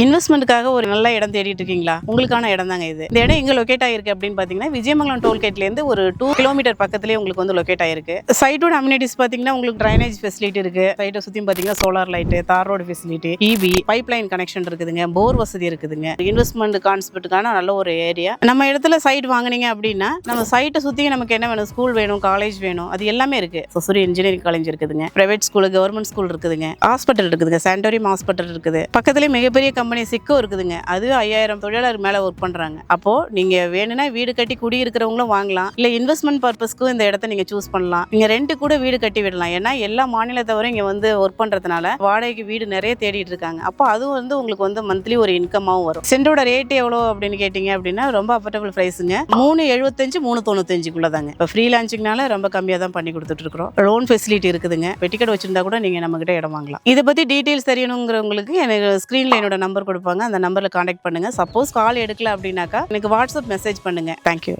இன்வெஸ்ட்மெண்ட்டுக்காக ஒரு நல்ல இடம் தேடிட்டு இருக்கீங்களா உங்களுக்கான இடம் தாங்க இது. இந்த இடம் எங்க லொக்கேட் ஆயிருக்கு அப்படின்னு பாத்தீங்கன்னா விஜயமங்கலம் டோல்கேட்லேருந்து ஒரு டூ கிலோமீட்டர் பக்கத்துலேயே உங்களுக்கு வந்து லொக்கேட் ஆயிருக்கு. சைட்டோட அம்யூனிட்டிஸ் பாத்தீங்கன்னா உங்களுக்கு ட்ரைனேஜ் ஃபெசிலிட்டி இருக்கு. சைட்டை சுத்தி பாத்தீங்கன்னா solar light tar road facility EB pipe line connection இருக்குதுங்க. போர் வசதி இருக்குதுங்க. இன்வெஸ்ட்மெண்ட் கான்செப்ட்டுக்கான நல்ல ஒரு ஏரியா நம்ம இடத்துல சைட் வாங்குனீங்க அப்படின்னா நம்ம சைட்டை சுத்தி நமக்கு என்ன வேணும்? ஸ்கூல் வேணும் காலேஜ் வேணும் அது எல்லாமே இருக்கு. சூரிய இன்ஜினியரிங் காலேஜ் இருக்குதுங்க. பிரைவேட் ஸ்கூல் கவர்மெண்ட் ஸ்கூல் இருக்குதுங்க. ஹாஸ்பிட்டல் இருக்குதுங்க. சாண்டோரியம் ஹாஸ்பிட்டல் இருக்குது. பக்கத்துலேயே மிகப்பெரிய கம்பெனி சிக்கோ இருக்குதுங்க. அது ஐயாயிரம் தொழிலாளர் மேலே ஒர்க் பண்ணுறாங்க அப்போது நீங்கள் வேணும்னா வீடு கட்டி குடி இருக்கிறவங்களும் வாங்கலாம். இல்லை இன்வெஸ்ட்மெண்ட் பர்பஸ்க்கும் இந்த இடத்த நீங்கள் சூஸ் பண்ணலாம். நீங்கள் ரெண்டு கூட வீடு கட்டி விடலாம். ஏன்னா எல்லா மாநிலத்தவரும் இங்கே வந்து ஒர்க் பண்ணுறதுனால வாடகைக்கு வீடு நிறைய தேடிட்டு இருக்காங்க. அப்போ அதுவும் வந்து உங்களுக்கு வந்து மந்த்லி ஒரு இன்கமாகவும் வரும். சென்டோட ரேட் எவ்வளோ அப்படின்னு கேட்டிங்க அப்படின்னா ரொம்ப அஃபர்டபுள் ப்ரைஸுங்க மூணு எழுபத்தஞ்சு மூணு தொண்ணூத்தஞ்சுக்குள்ளே தாங்க இப்போ ஃப்ரீ லான்ச்சிங்னால ரொம்ப கம்மியாக தான் பண்ணி கொடுத்துட்டு இருக்கிறோம். லோன் ஃபெசிலிட்டி இருக்குதுங்க. பெட்டிக்கடை வச்சிருந்தா கூட நீங்கள் நம்மக்கிட்ட இடம் வாங்கலாம். இதை பற்றி டீட்டெயில்ஸ் தெரியணுங்கிறவங்களுக்கு எனக்கு ஸ்க்ரீனில் என்னோட நம்பர் நம்பர் கொடுப்பாங்க. அந்த நம்பரில் காண்டாக்ட் பண்ணுங்கள் சப்போஸ் கால் எடுக்கல அப்படின்னாக்கா எனக்கு வாட்ஸ்அப் மெசேஜ் பண்ணுங்கள் தேங்க்யூ